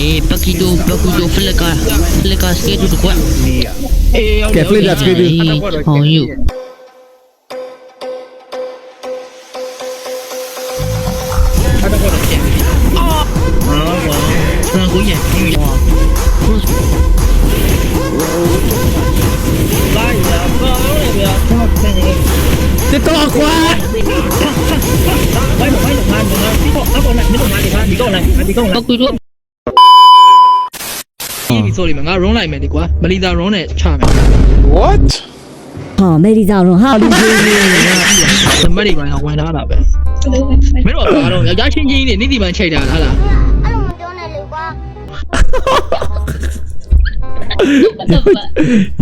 Eh, Paquito, Paquito, fleca, fleca, skate to the quad. အေးရောက်ကဲ flip that skate Eh, on you. အဲ့တော့တော့ပြန်အော်ဟောဆန်ကိုရပြီးတော့ Cross. လိုက်ရပါတော့ဗျာတော့ဆန် နေတစ်တော့ကွာဘိုင်းဘိုင်းငါငါဒီတော့အပေါ်နဲ့ဒီတော့ငါဒီကဒီတော့လိုက်ဒီတော့လိုက် Paquito. ဒီဆိုလိမငါ run လိုက်မယ်ဒီကွာမလီတာ run နဲ့ချမယ်ဟာမေဒီတာတော့ဟာလူကြီးမက်တွေပိုင်းကဝင်ထားတာပဲမင်းတို့ကတော့ယောက်ျားချင်းချင်းနေနေဒီပန်းချိန်တာလားလားအဲ့လိုမပြောနဲ့လေကွာ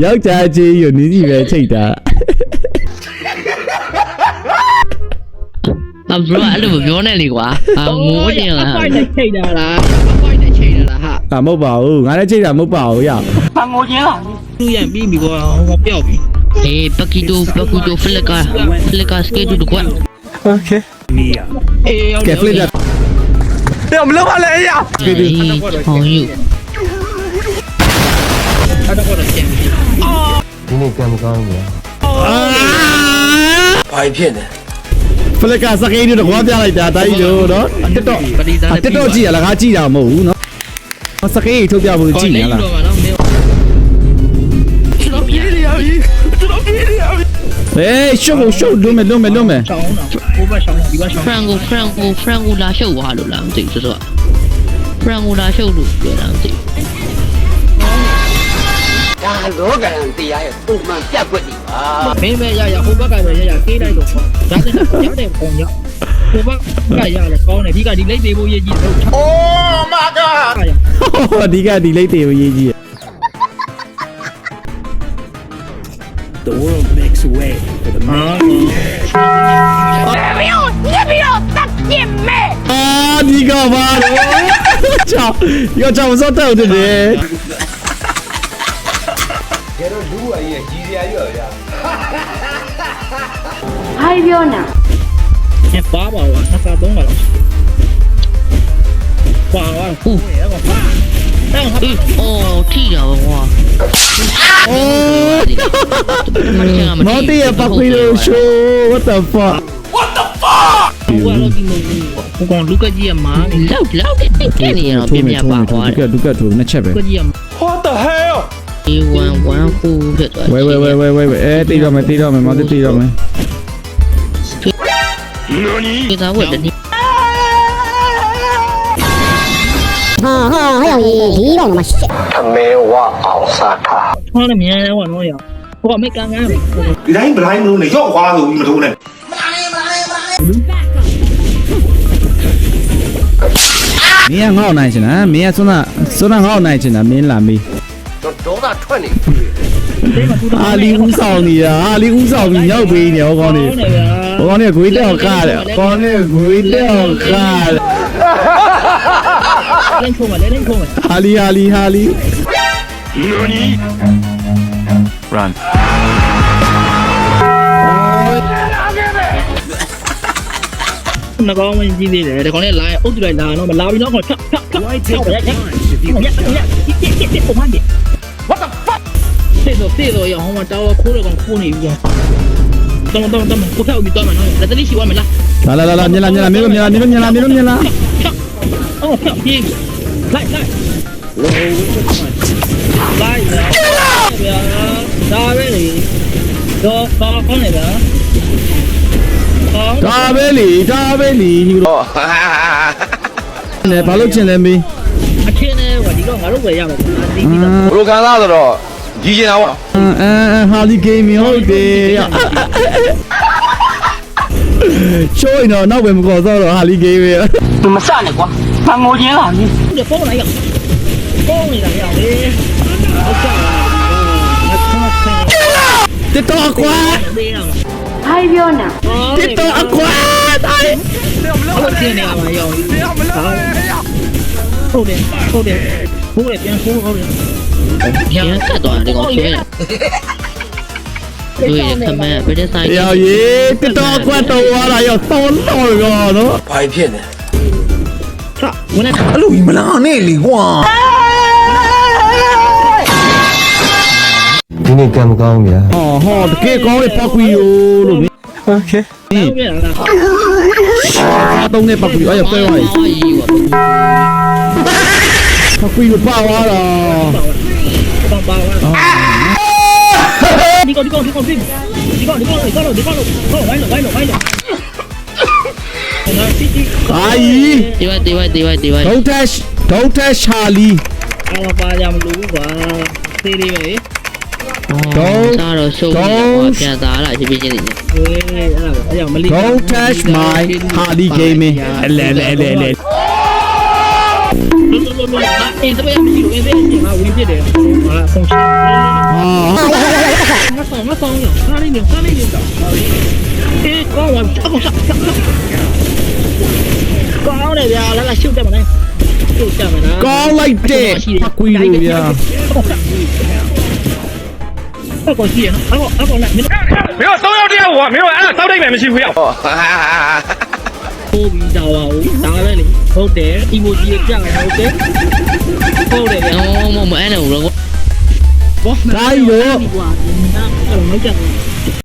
ယောက်ျားချင်းယူနီးစီပဲချိတ်တာ Ah, bro, အဲ့လိုမပြောနဲ့လေကွာ။အာငိုချင်လားဖိုက်နဲ့ချိန်တာလားဖိုက် နဲ့ချိန်တာလားဟာအာမဟုတ်ပါဘူးငါလည်းချိတ်တာမဟုတ်ပါဘူးရသူရန်ပြီးပြီကွာဟောပျောက်ပြီ။ Eh, Paquito, Paquito, fleca, fleca, skate to the quad. အေးရောက်ကဲ flip that Eh, on you. အဲ့တော့တော့ပြန်ပြီဖလက်ကစကိန်းတို့ကွာပြလိုက်တာတိုင်းလို့နော်တက်တော့တက်တော့ကြည့်ရလားငါကြည့်တာမဟုတ်ဘူးနော် စကိန်းထုတ်ပြဖို့ကြည့်နေလားတော့မှာနော်မင်းဟေးရှုပ်ကိုရှုပ်လွတ်မယ်လွတ်မယ်လွတ်မယ်ချောင်းတော့ဘိုးဘချောင်းဒီဘချောင်း Franco, Franco, Franco လာရှုပ်သွားလို့လားမသိဘူးဆိုတော့ Franco လာရှုပ်လို့ပြောတာမသိဘူးဒါလောကရန်တရားရဲ့ပုံမှန်ပြတ်ွက်တွေပါမင်းပဲရရဟိုဘက်ကပဲရရကေးလိုက်တော့ဒါတဲ့ရတဲ့ပုံရဟိုဘက်ကရရကောင်းတယ်ဒီကဒီလိတ်သေးဖို့ရေးကြည့်တော့ Oh my god ဟောဒီကဒီလိတ်တွေကိုရေးကြည့်အာဒီကဘာလို့ချောရောချောမစောတော့တယ်ဟိုင်းပြောနာကျပါပါဝါနှစ်စားသုံးပါတော့ကွာဝါဟုတ်ရဲ့ကွာတန်းဟာအေးအော် ထိတာပဲကွာအိုးမော်တီရပတ်ပီလိုရှိုး what the fuck ကွာတော့ဒီလိုဟိုကောင်လူကကြီးရမားနေလောက်လောက်တဲ့တဲ့နေရတော့ပြင်းပြပါသွားဒုတယ်ကဒုကထိုးနှစ်ချက်ပဲက ကြီးရ A1 1 4ဖြစ်သွားဝဲဝဲဝဲဝဲဝဲဝဲအဲတိတော့မယ်တိတော့မယ်မော်တီတိတော့မယ်ဒီသားဝက်တနည်းဟာဟာဟဲ့အောင်ကြီးဒီတော့မှရှစ်ထမဲဝအောင်စားခါဟောလည်းမြန်တယ်ကွာနော်ရဟိုကမိတ်ကန်ကန်ပဲဒီတိုင်းဘလိုင်းမလို့နဲ့ရော့ခွာဆိုပြီးမထိုးနဲ့မင်းကငေါ့နိုင်ချင်တာမင်းကစွန်းနာစွန်းနာငေါ့နိုင်ချင်တာမင်းလာမေးတော့ဒေါသထွက်နေပြီအာလီဦးဆောင်နေတာအာလီဦးဆောင်ပြီးရောက်ပေးနေဟောကောင်းနေဟုတ်တယ်ဗျာဟောကောင်းနေဂွေးတောက်ကားတယ်ကောင်းနေဂွေးတောက်ကားတယ် လင်းချုံးမယ်လင်းချုံးမယ်ဟာလီဟာလီဟာလီနှကောင်းဝင်ကြီးသေးတယ်ဒီကောင်လေးလာရင်အုပ်တူလိုက်လာတော့မလာပြီးတော့ခေါ်ဖြတ်ဖြတ်ဖြတ်ဖြတ်ရက်ရက်ရက်ရက်ရက်ပုံမှန်တယ် What the fuck စေတော့စေတော့ရအောင်မတော်ခိုးရကောင်ခိုးနေပြီတော့တော့တော့ကိုဖောက်ပြီးတော့မနော်လက်တလေးရှိဝမ်းမလားလာလာလာလာမြင်လာမြင်လာမင်းတို့မြင်လာမင်းတို့မြင်လာမင်းတို့မြင်လာ ဖြတ်အော်ဖြတ်ပြေးလိုက်လိုက်လိုက်ဗျာဒါပဲလေတော့တော့ကောင်းနေဗျာကောင်းဒါပဲလေဒါပဲလေဟီရိုနဲ့ဘာလို့ချင်လဲမေး အချင်းနဲ့ဟိုဒီတော့ငါတို့ပဲရမှာဒီဒီတော့ဘလိုခံစားဆိုတော့ကြီးကျင်တာပေါ့အမ်အမ်ဟာလီဂိမ်းမဟုတ်တယ်ချိုးရင်တော့နောက်ပဲမကော်တော့ဟာလီဂိမ်းပဲ သူမစနဲ့ကွာ မငိုချင်းလားဒီပုံလိုက်ရပုံနေတာရလေဟုတ်ကဲ့ငါဆုံးဆင်းတစ်တော့ကွာသေးတော့ဟိုင်းပြောနာတစ်တော့အကွာတိုင်းဟုတ်တယ်နေရမှာရောဟုတ်တယ်ဟုတ်တယ်ဘိုးလည်းပြန်ဖိုးဟုတ်တယ်ရန်ကတ်သွားတ ယ်ကောင်ဆွဲတယ်တွေ့ရခမန်ဘယ်တဲ့ဆိုင် ရောရေတစ်တော့ကွာတော့သွားတာရောသုံးတော့ရောနော် ဘာဖြစ်နေ ချဝင်နေ အဲ့လိုကြီးမလားနဲ့လေကွာ ဒီနေ့ကံမကောင်းဗျာ ဟောဟောတကယ်ကောင်းတဲ့ပောက်ကွီယိုလို့မင်း โอเค ဟုတ်ပြန်လာ အားသုံးတဲ့ပောက်ကွီအဲ့ရဆွဲသွားပြီ အော်ကြီးကွာ ပောက်ကွီယိုပါသွားတာ တော့ပါဝါဒီကောဒီကောဒီကောဒီကောဒီကောဒီကောဒီကောဒီကောဟိုဝိုင်းလို့ဝိုင်းလို့ဝိုင်းလို့ငါတီတီ အာယီတေဝတေဝတေဝတေဝဒေါက်တာဒေါက်တာရှာလီအမပါကြမလို့ကွာသေးလေးပဲဒေါက်တာတော့ရှုပ်ပြီးပြန်သားလာရှိပြီးချင်းနေတယ်ဟေးအဲ့ဒါအဲ့ဒါမလီဒေါက်တာမိုင်ဟာလီဂိမ်းမင်းအလဲလဲလဲလဲ လို့လို့လို့လို့အင်းတော့ရမရှိဘူးအင်းသေးအင်းငါဝင်ပြစ်တယ်ဟာလားဖုန်းရှင်ဟာမဆောင်မဆောင်ရစားလေးနေစားလေးနေတော့အေးကောင်းပါအကောင်စားကောင်းတယ်ဗျာလာလာရှုပ်တယ်မလားရှုပ်ကြမလားကောင်းလိုက်တယ်ကွီးလို့ဗျာအကောင်ကြီးရနော်အကောင်အကောင်လာမင်းတို့မင်းတို့၃ရောက်တည်းဟိုကမင်းတို့အဲ့ဒါစောက်တိုက်မယ်မရှိဘူးရောက် ဟိုပြီးတော့ဟိုဒါလည်းလေဟုတ်တယ် emoji ပြရတယ်ဟုတ်တယ်ဟုတ်တယ်ဗျာအော်မမအဲ့နဲ့ဘူးတော့ဒါကြီးရောဒီကွာအဲ့တော့မကြောက်ဘူး